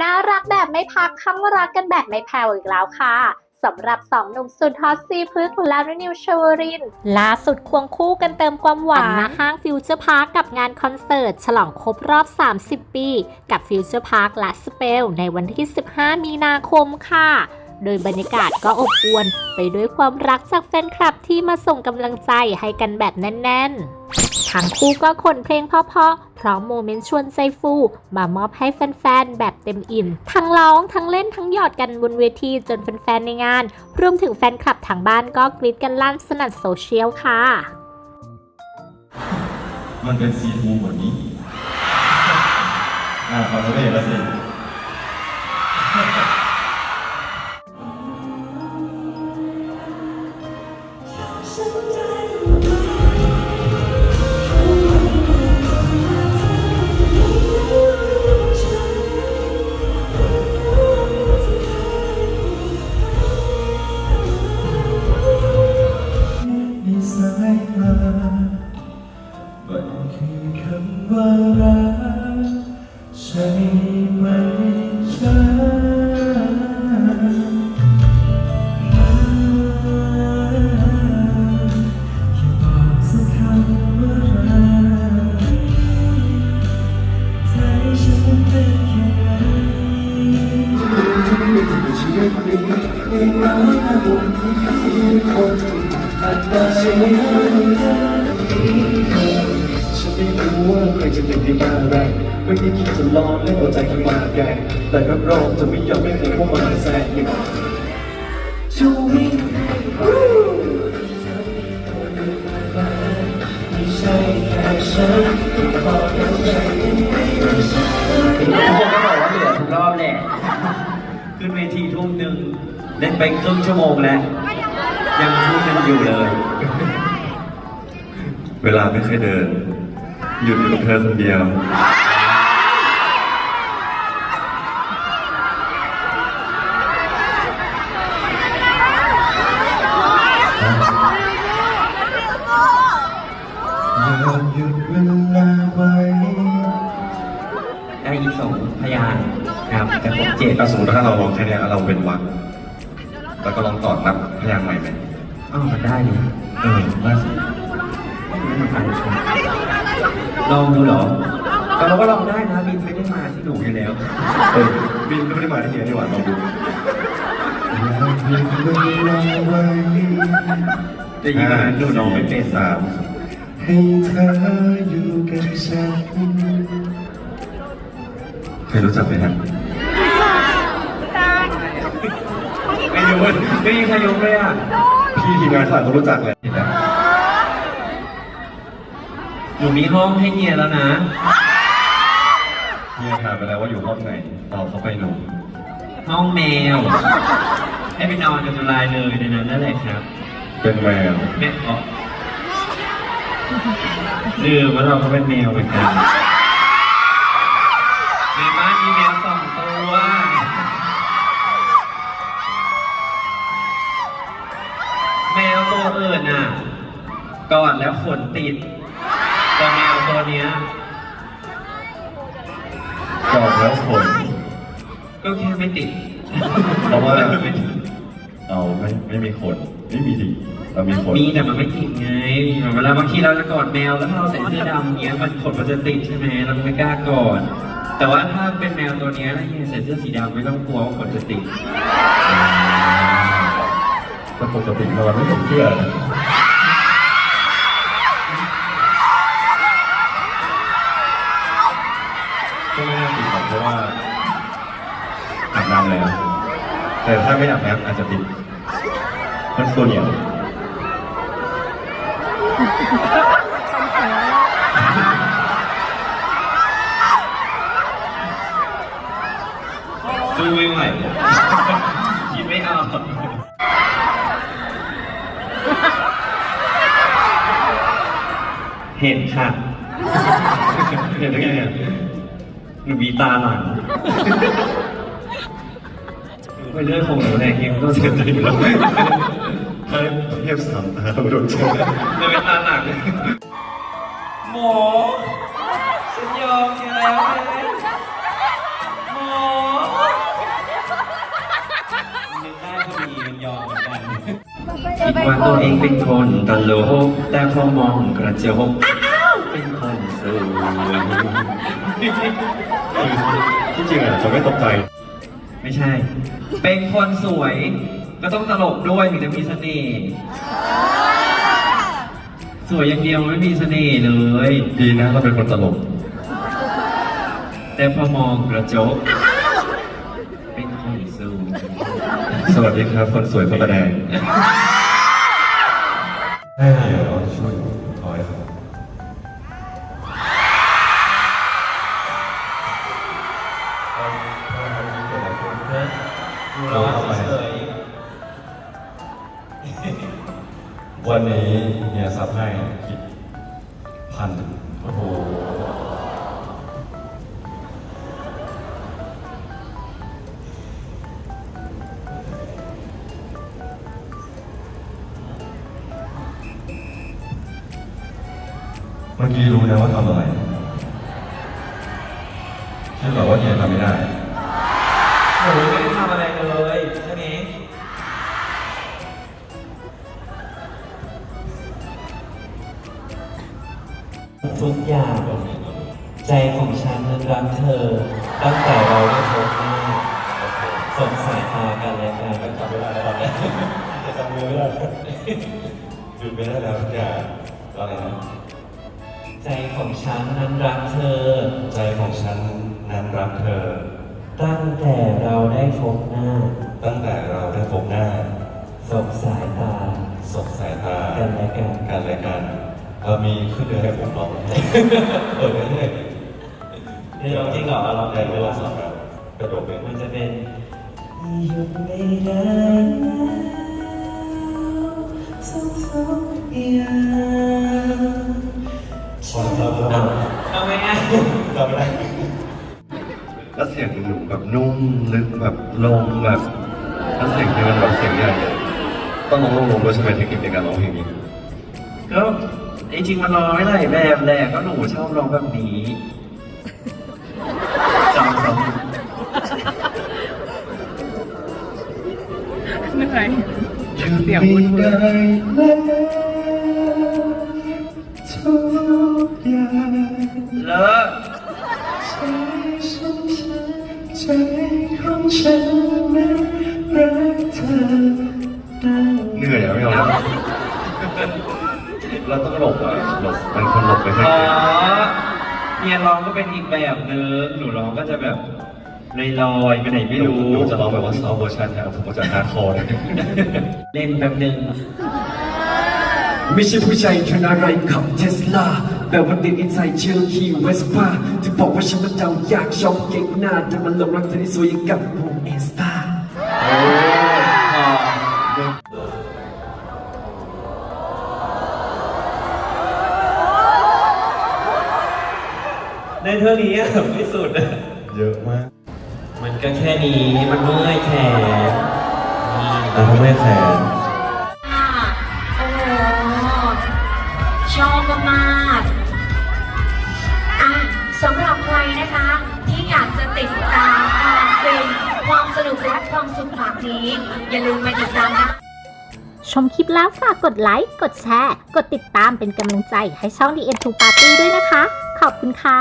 น่ารักแบบไม่พักข้างรักกันแบบไม่แผ่วอีกแล้วค่ะสำหรับสองหนุ่มสุดฮอตซีพึกษ์และนิวชวรินทร์ล่าสุดควงคู่กันเติมความหวานณห้างฟิวเจอร์พาร์คกับงานคอนเสิร์ต ฉลองครบรอบ 30 ปี กับฟิวเจอร์พาร์คและสเปลในวันที่ 15 มีนาคมค่ะโดยบรรยากาศก็อบอวลไปด้วยความรักจากแฟนคลับที่มาส่งกำลังใจให้กันแบบแน่นๆ ทั้งคู่ก็ขนเพลงเพราะๆพ ร้อมโมเมนต์ชวนใจฟู มามอบให้แฟนๆ แบบเต็มอิ่ม ทั้งร้องทั้งเล่นทั้งหยอดกันบนเวทีจนแฟนๆ ในงาน รวมถึงแฟนคลับทางบ้านก็กรี๊ดกันลั่นสนั่นโซเชียลค่ะ มันเป็นซีฟูกว่านี้ อ่าฟังไม่เห็นแล้วสิ มันคือคำว่ารักใช่ไหม ไม่ได้คิดจะล้อเล่นหัวใจกันมาแกงแต่รับรองจะไม่ยอมให้ใครเข้ามาแซงอีกชูวิงไม่ใช่แค่ฉันพอเข้าใจทุกคนก็บอกว่าเหลือทุกรอบแหละขึ้นเวทีทุ่มหนึ่งเล่นไปครึ่งชั่วโมงแล้ว ยังทุ่มหนึ่งอยู่เลย เวลาไม่เคยเดิน หยุดอยู่กับเธอคนเดียว อย่าหยุด เวลาไว้ได้อีกสองพยานครับแต่ผมเจ็ดถ้าสมมติถ้าเราลองแค่เนี้ยแล้วเราเป็นวักแล้วก็ลองต่อนับพยางค์ใหม่ไหมอ้าวมันได้นี่เออได้สิมาฟังชมลองดูเหรอแต่เราก็ลองได้นะบินไม่ได้มาที่หนูอยู่แล้วเออบินก็ไม่ได้มาที่นี่นี่หว่าลองดูอย่าหยุดเวลาไว้จะยิงมาหนูน้องไม่เป็นสาม ให้เธออยู่กับฉันเคยรู้จักไหมฮะไม่รู้ไม่มีใครยกเลยอะพี่ทีมงานฝ่ายเขารู้จักเลยเห็นไหมหนูมีห้องให้เฮียแล้วนะเฮียถามไปแล้วว่าอยู่ห้องไหนตอบเขาไปหนูห้องแมว ให้ไปนอนกับจุลายเลยในนั้นนั่นแหละครับ เป็นแมวแม่ ออกลืมว่าเราก็เป็นแมวเหมือนกันในบ้านมีแมวสองตัวแมวตัวอื่นน่ะกอดแล้วขนติดแต่แมวตัวเนี้ยกอดแล้วขนก็แค่ไม่ติดเพราะว่าไม่ติดเอาไม่ไม่มีขนไม่มีดิ เรามีขนมีแต่มันไม่ติดไงเวลาบางทีเราจะกอดแมวแล้วถ้าเราใส่เสื้อดำเงี้ยมันขนมันจะติดใช่ไหมเราไม่กล้ากอดแต่ว่าถ้าเป็นแมวตัวเนี้ยแล้วเฮียใส่เสื้อสีดำไม่ต้องกลัวว่าขนจะติดแต่ปกตินอนไม่ใส่เสื้อนะก็ไม่น่าติดหรอกเพราะว่าอาบน้ำแล้วแต่ถ้าไม่อาบน้ำอาจจะติดมันตัวเหนียว สู้ไม่ไหวคิดไม่ออกเห็นค่ะเห็นได้ไงอะหนูมีตาหลังไม่เลือดของหนูแน่เฮียก็เสียใจอยู่แล้ว เขาเทียบสามตาโดนชนเลยเป็ตาหนักเลยหมอฉันยอมแกแล้วหมอนึกได้ก็มีมันยอมเหมือนกันคิดว่าตัวเองเป็นคนตลกแต่พอมองกระจกเป็นคนสวยที่จริงอ่ฉันไม่ตกใจ ไม่ใช่ เป็นคนสวย ก็ต้องตลกด้วยถึงจะมีเสน่ห์สวยอย่างเดียวไม่มีเสน่ห์เลย ดีนะเราเป็นคนตลก แต่พอมองกระจก เป็นคนสวยสวัสดีครับ คนสวยพระประแดงให้เดี๋ยวเราช่วยถอยครับเราเข้าไป วันนี้เฮียซับให้คิดพันโอ้โหเมื่อกี้รู้นะว่าทำอะไรใช่เหรอว่าเฮียทำไม่ได้ ทุกอย่างใจของฉันนั้นรักเธอ ตั้งแต่เราได้พบหน้าสงสายตากันและกัน จำไม่ได้แล้วตอนนี้จะจำมือไม่ได้หยุดไม่ได้แล้วทุกอย่างอะไรนะใจของฉันนั้นรักเธอ ใจของฉันนั้นรักเธอ ตั้งแต่เราได้พบหน้า ตั้งแต่เราได้พบหน้าสงสายตาสบสายตากันและกัน กันและกัน เรามีขึ้นเรือนให้ผมร้องเออไม่ใช่นี่เราจริงเหรอเราได้แต่เวลาสองครับกระโดดเป็นมันจะเป็นหยุดไม่ได้นะทุกๆอย่างพอแล้วครับเอาไงอะจำไม่ได้แล้วเสียงหนูแบบนุ่มลึกแบบลงแบบแล้วเสียงที่มันแบบเสียงใหญ่ต้องลงลงลงด้วยใช่ไหมเทคนิคในการร้องเพลงนี้ก็ จริงๆมันร้องไม่หลายแบบแหละก็หนูชอบร้องแบบนี้จำซ้ำเหนื่อยหยุดไม่ได้แล้วทุกอย่างเลิกใจของฉันนั้นรักเธอเหนื่อยอะไม่เอาแล้ว เราต้องหลบอะหลบมันคนหลบไปให้อ๋อเก่งเฮียร้องก็เป็นอีกแบบนึงหนูร้องก็จะแบบลอยๆไปไหนไม่รู้หนูจะร้องแบบว่าซอฟต์เวอร์ชันนะครับผมก็จะฮาร์ดคอร์เลยเล่นแบบนึงไม่ใช่ผู้ชายชนอะไรขับเทสลาแบบว่าติดอินไซด์เชลคีเวสป้าที่บอกว่าฉันมันเจ้าอยากชอบเก่งหน้าแต่มันหลงรักเธอที่สวยอย่างกับผมเอสตา ในเท่านี้อะไม่สุดอะเยอะมากมันก็แค่นี้มันเมื่อยแขนนี่แล้วก็ไม่แขนค่ะโอ้โหชอบมากๆอะสำหรับใครนะคะ ที่อยากจะติดตามความเป็นความสนุกและความสุขแบบนี้ อย่าลืมมาติดตามนะชมคลิปแล้วฝากกดไลค์ กดแชร์ กดติดตามเป็นกำลังใจให้ช่อง The End to Party ด้วยนะคะข อบคุณค่ะ